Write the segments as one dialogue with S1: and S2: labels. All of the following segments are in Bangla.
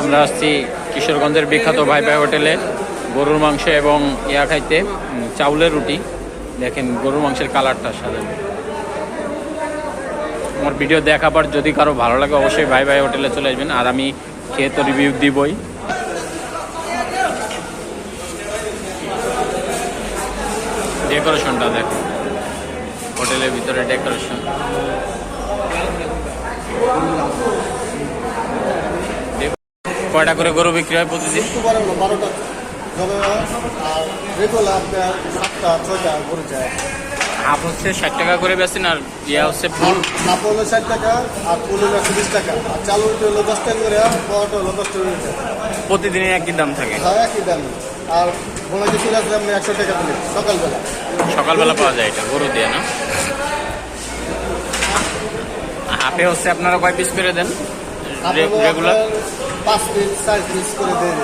S1: আমরা আসছি কিশোরগঞ্জের বিখ্যাত ভাই ভাই হোটেলে গরুর মাংস এবং ইয়া খাইতে চাউলের রুটি। দেখেন গরুর মাংসের কালারটা সাজানো। আমার ভিডিও দেখার পর যদি কারও ভালো লাগে, অবশ্যই ভাই ভাই হোটেলে চলে আসবেন। আর আমি খেয়ে তো রিভিউ দিবই। ডেকোরেশনটা দেখো হোটেলের ভিতরে ডেকোরেশন কয়টা করে গরু বিক্রি হয় প্রতিদিন
S2: বারোটা। আর রেগুলার সাতটা ছয়টা গরু যায়।
S1: হাফ হচ্ছে ষাট টাকা করে বেছেন আর ইয়া হচ্ছে ফুল।
S2: হাফ হলো ষাট টাকা আর ফুল হলো একশো বিশ টাকা। আর চালু হলো দশ টাকা করে বড়টা হলো দশ টাকা
S1: প্রতিদিনই একই দাম থাকে।
S2: হ্যাঁ একই দাম। আর বোনাকে চলে আসলে আপনি একশো টাকা দিলেন সকালবেলা।
S1: সকালবেলা পাওয়া যায় এটা গরু দিয়ে না? হাফে হচ্ছে আপনারা কয় পিস করে দেন? রেগুলার
S2: পাঁচ পিস চার পিস করে দিয়ে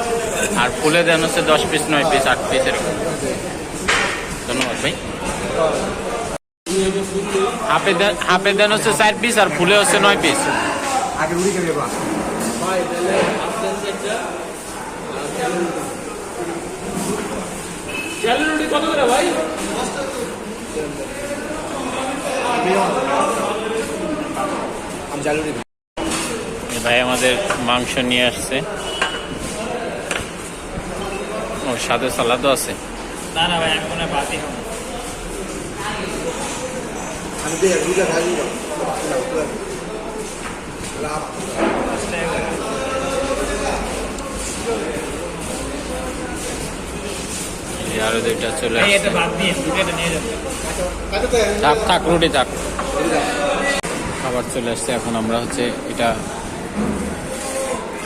S1: আর ফুলে দেন হচ্ছে দশ পিস নয় পিস আট পিস এরকম। ধন্যবাদ ভাই। হাফে দেন হাফে দেন হচ্ছে চার পিস আর ফুলে হচ্ছে নয় পিস
S3: কত করে ভাই?
S1: এই ভাই আমাদের মাংস নিয়ে আসছে। ওর সাথে সালাদও আছে।
S3: না না ভাই আমি বাতি হব
S2: আমি দিয়ে দুইটা ভাজি
S1: এই আরও দুইটা চলে
S3: এটা বাদ দিয়ে দুটোটা নিয়ে যাবে
S1: থাক থাক রুটি থাক। খাবার চলে আসছে। এখন আমরা হচ্ছে এটা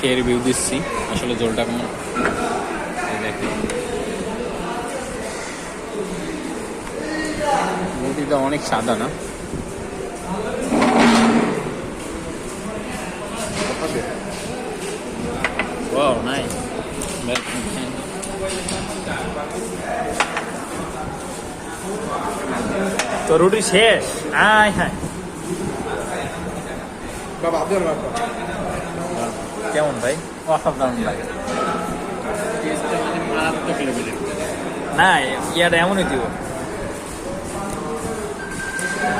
S1: খেয়ে রিভিউ দিচ্ছি। আসলে জলটা কেমন? এই অনেক সাদা না.
S3: তো রুটি শেষ? আয় হ্যাঁ।
S2: বাবা।
S3: কেমন ভাই?
S1: অসাধারণ লাগে
S3: না ইয়াটা এমনই দিব।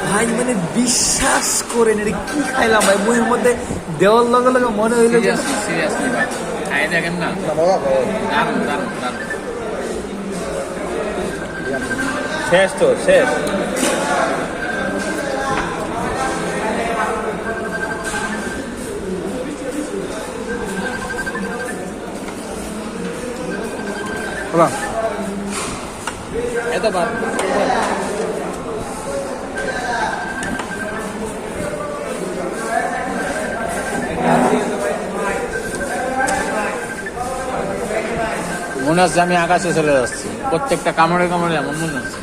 S3: ভাই মানে বিশ্বাস করেন এটা কি খাইলাম ভাই? মুখের মধ্যে দেওয়ার লগে লগে মনে হইল যে
S1: সিরিয়াসলি ভাই। খাই দেখেন না। দারুণ দারুণ দারুণ।
S3: শেষ তো শেষ।
S2: বাবা
S1: এত বাদ মনে হচ্ছে আমি আকাশে চলে যাচ্ছি। প্রত্যেকটা কামড়ে কামড়ে এমন মনে হচ্ছে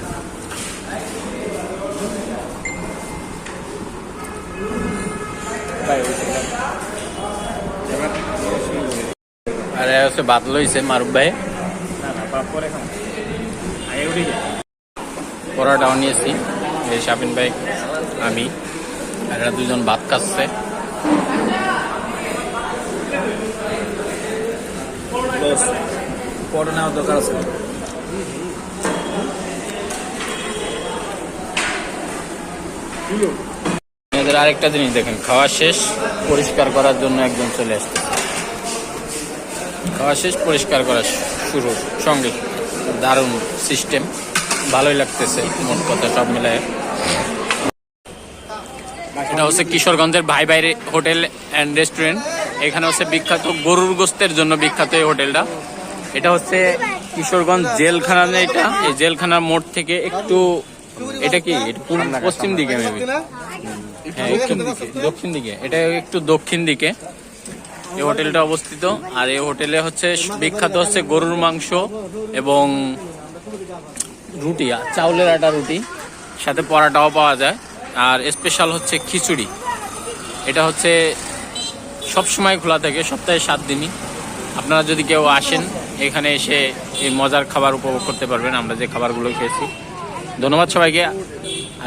S1: আরে হচ্ছে বাদ লইছে মারুফ ভাই।
S3: পরে খাম আগে উঠে যাই
S1: পরোটাও নিয়েছি। এই শাপিন ভাই আমি। আর এরা দুজন ভাত
S3: পরে দরকার আছে।
S1: আরেকটা জিনিস দেখেন খাওয়া শেষ পরিষ্কার করার জন্য একজন চলে আসছে। খাওয়া শেষ পরিষ্কার করা শুরু। সঙ্গে দারুণ সিস্টেম ভালোই লাগতেছে মোট কথা সব মিলায়। এটা হচ্ছে কিশোরগঞ্জের ভাই বাইরে হোটেল অ্যান্ড রেস্টুরেন্ট এখানে হচ্ছে বিখ্যাত গরুর গোস্তের জন্য বিখ্যাত এই হোটেলটা। এটা হচ্ছে কিশোরগঞ্জ জেলখানা না এটা? এই জেলখানার মোড় থেকে একটু এটা কি? পশ্চিম দিকে মেবি হ্যাঁ দিকে। দক্ষিণ দিকে। এটা একটু দক্ষিণ দিকে। এই হোটেলটা অবস্থিত। আর এই হোটেলে হচ্ছে বিখ্যাত হচ্ছে গরুর মাংস এবং রুটি চাউলের আটা রুটি, সাথে পরাটাও পাওয়া যায়। আর স্পেশাল হচ্ছে খিচুড়ি। এটা হচ্ছে সব সময় খোলা থাকে, সপ্তাহে সাত দিনই। আপনারা যদি কেউ আসেন, এখানে এসে এই মজার খাবার উপভোগ করতে পারবেন। আমরা যে খাবারগুলো খেয়েছি। ধন্যবাদ সবাইকে।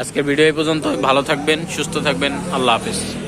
S1: আজকের ভিডিও এই পর্যন্ত ভালো থাকবেন, সুস্থ থাকবেন। আল্লাহ হাফিজ।